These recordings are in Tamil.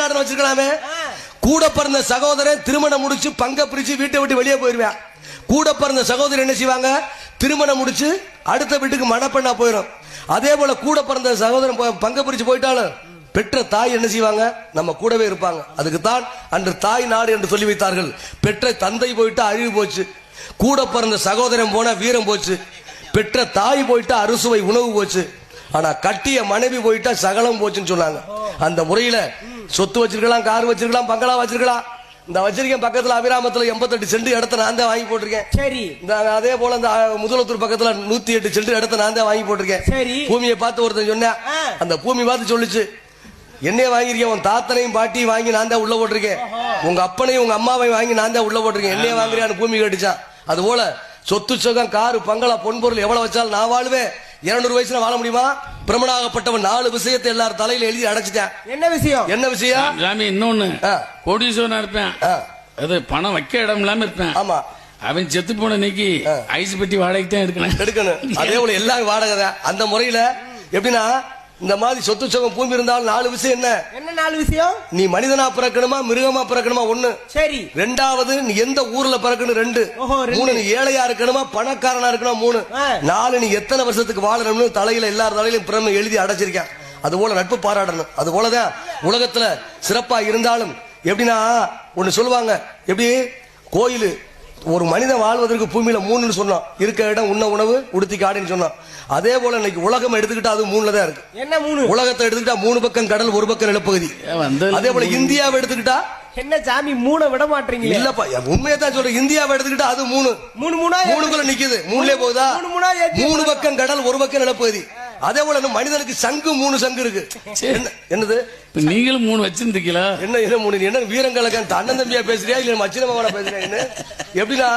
நாடு வச்சிருக்கலாமே. கூட பிறந்த சகோதரன் திருமணம் முடிச்சு பங்க பிரிச்சு வீட்டை விட்டு வெளியே போயிருவேன். கூட பிறந்த சகோதரி என்ன செய்வாங்க? திருமணம் முடிச்சு அடுத்த வீட்டுக்கு மணப்பெண்ணா போயிடும் அதே போல கூட பிறந்த சகோதரன் பங்க பிரிச்சு போயிட்டாலும் பெற்ற தாய் என்ன செய்வாங்க? நம்ம கூடவே இருப்பாங்க. அதுக்கு தான் அன்று தாய் நாடு என்று சொல்லி வைத்தார்கள். பெற்ற தந்தை போயிட்டு அழிவு போச்சு. கூட பிறந்த சகோதரன் போனா வீரம் போச்சு. பெற்ற தாய் போயிட்டா அறுசுவை உணவு போச்சு. ஆனா கட்டிய மனைவி போயிட்டா சகலம் போச்சுன்னு சொன்னாங்க. அந்த முறையில சொத்து வச்சிருக்கலாம் கார் வச்சிருக்கலாம் பங்களா வச்சிருக்கலாம். இந்த வச்சிருக்கேன் பக்கத்துல அபிராமத்துல எண்பத்தெட்டு சென்ட் இடத்த நான் தான் வாங்கி போட்டிருக்கேன். சரி. இந்த அதே போல இந்த முதலத்தூர் பக்கத்துல நூத்தி எட்டு சென்ட் இடத்த நான் தான் வாங்கி போட்டிருக்கேன். சரி. பூமியை பார்த்து ஒருத்தன் சொன்னேன். அந்த பூமி பார்த்து சொல்லுச்சு என்னைய வாங்கிருக்கேன் உன் தாத்தனையும் பாட்டியும் வாங்கி நான் தான் உள்ள போட்டிருக்கேன். உங்க அப்பனையும் உங்க அம்மாவையும் வாங்கி நான் தான் உள்ள போட்டிருக்கேன். என்னைய வாங்குறியான்னு பூமி கேட்டுச்சான். அது போல சொத்து சுகம் காரு பங்களா பொன்பொருள் எவ்வளவு வச்சாலும் நான் வாழுவேன். இருநூறு வயசுல வாழ முடியுமா? பிரமணாகப்பட்டவன் நாலு விஷயத்தை எல்லாரும் தலையில எழுதி அடைச்சிட்டேன். என்ன விஷயம்? என்ன விஷயம்? சாமி இன்னொன்னு. ஆ. கோடீஸ்வரனா இருப்பேன் ஆ, அது பணம் வைக்க இடம் இல்லாம இருப்பேன். ஆமா. அவன் செத்து போன இன்னைக்கு ஐஸ் பெட்டி வாடகைக்கு தான் எடுக்கணும். எடுக்கணும். அதே போல எல்லாம் வாடகை தான். அந்த முறையில எப்படின்னா இந்த மாதிரி சொத்து சுகம் பூமி இருந்தாலும் நாலு விஷயம் என்ன? என்ன நாலு விஷயம்? நீ மனிதனா பிறக்கணுமா மிருகமா பிறக்கணுமா? ஒண்ணு. சரி. ரெண்டாவது நீ எந்த ஊர்ல பிறக்கணும் ரெண்டு. மூணு நீ ஏழையா இருக்கணுமா பணக்காரனா இருக்கணும்? மூணு. நாலு நீ எத்தனை வருஷத்துக்கு வாழணும்னு தலையில எல்லார் தலையிலும் பிரம எழுதி அடைச்சிருக்கேன். அது போல நட்பு பாராட்டணும். அது போலதான் உலகத்துல சிறப்பா இருந்தாலும் எப்படின்னா ஒண்ணு சொல்லுவாங்க எப்படி? கோயில் ஒரு மனிதன் வாழ்வதற்கு பூமியில மூணுன்னு சொன்னோம் இருக்க இடம் உண்ண உணவு உடுத்தி காடுன்னு சொன்னோம் அதே போல இன்னைக்கு உலகம் எடுத்துக்கிட்டா அது மூணுல தான் இருக்கு. என்ன மூணு? உலகத்தை எடுத்துக்கிட்டா மூணு பக்கம் கடல் ஒரு பக்கம் நிலப்பகுதி. அதே போல இந்தியாவை எடுத்துக்கிட்டா என்ன சாமி மூணை விட மாட்டீங்களே? இல்லப்பா உண்மையை தான் சொல்றேன். இந்தியாவை எடுத்துக்கிட்டா அது மூணு. மூணு மூணா மூணுக்குள்ள நிக்குது. மூணுலயே போகுதா? மூணு மூணா ஏத்தி மூணு பக்கம் கடல் ஒரு பக்கம் நிலப்பகுதி. அதே போல மனிதனுக்கு சங்கு மூணு சங்கு இருக்கு. என்ன- என்னது? நீங்களும் மூணு வச்சிருந்தீங்களா? என்ன என்ன மூணு? என்ன வீரங்கலக்கன் அண்ணன் தம்பியா பேசுறியா? இல்ல மச்சினமாவன பேசுறியா? என்ன? எப்படின்னா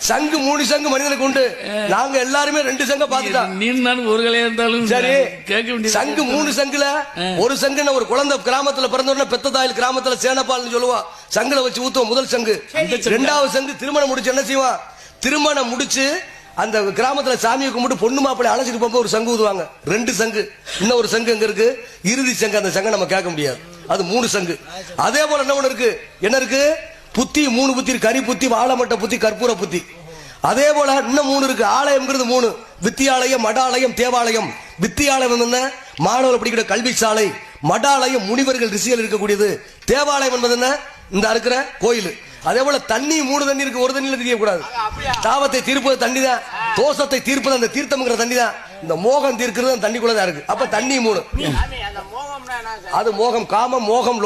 சங்கு மூணு சங்கு மனிதனுக்கு உண்டு. நாங்க எல்லாருமே ரெண்டு சங்க பாத்துட்டோம் நீ நானும் ஒரு கலையா இருந்தாலும் சரி கேட்க வேண்டியது சங்கு மூணு சங்குல ஒரு சங்குன்னு ஒரு குழந்தை கிராமத்துல பிறந்த உடனே பெத்த தாயில் கிராமத்துல சேனப்பால்னு சொல்லுவா. சங்குல வச்சு ஊத்துவோம் முதல் சங்கு. ரெண்டாவது சங்கு திருமணம் முடிச்சு என்ன செய்வான் திருமணம் முடிச்சு அந்த கிராமத்துல சாமியை கும்பிட்டு பொண்ணு மாப்பிள்ளை அழைச்சிட்டு போகும்போது ஒரு சங்கு ஊதுவாங்க. ரெண்டு சங்கு. இன்னும் ஒரு சங்கு எங்க இருக்கு? இறுதி சங்கு. அந்த சங்கை நம்ம கேட்க முடியாது. அது மூணு சங்கு. அதே போல என்ன ஒண்ணு இருக்கு? என்ன இருக்கு? புத்தி மூணு புத்தி கறி கரி புத்தி வாழைமட்ட புத்தி கற்பூர புத்தி. அதே போல இன்னும் மூணு இருக்கு. ஆலயம்ங்கிறது மூணு. வித்தியாலயம் மடாலயம் தேவாலயம். வித்தியாலயம் என்ன? மாணவர் படிக்கிற கல்வி சாலை. மடாலயம் முனிவர்கள் ரிஷிகள் இருக்கக்கூடியது. தேவாலயம் என்பது என்ன? இந்த இருக்கிற கோயில். அதே போல தண்ணி மூணு தண்ணி இருக்கு ஒரு தண்ணியில தெரிய கூடாது தாவத்தை தீர்ப்பது தண்ணி தான் தோஷத்தை தீர்ப்பது அந்த தீர்த்தம்ங்கிற தண்ணி தான் இந்த மோகம் தீர்க்கிறது அந்த தண்ணிக்குள்ள தான் இருக்கு. அப்ப தண்ணி மூணு. அது மோகம் காமம் மோகம்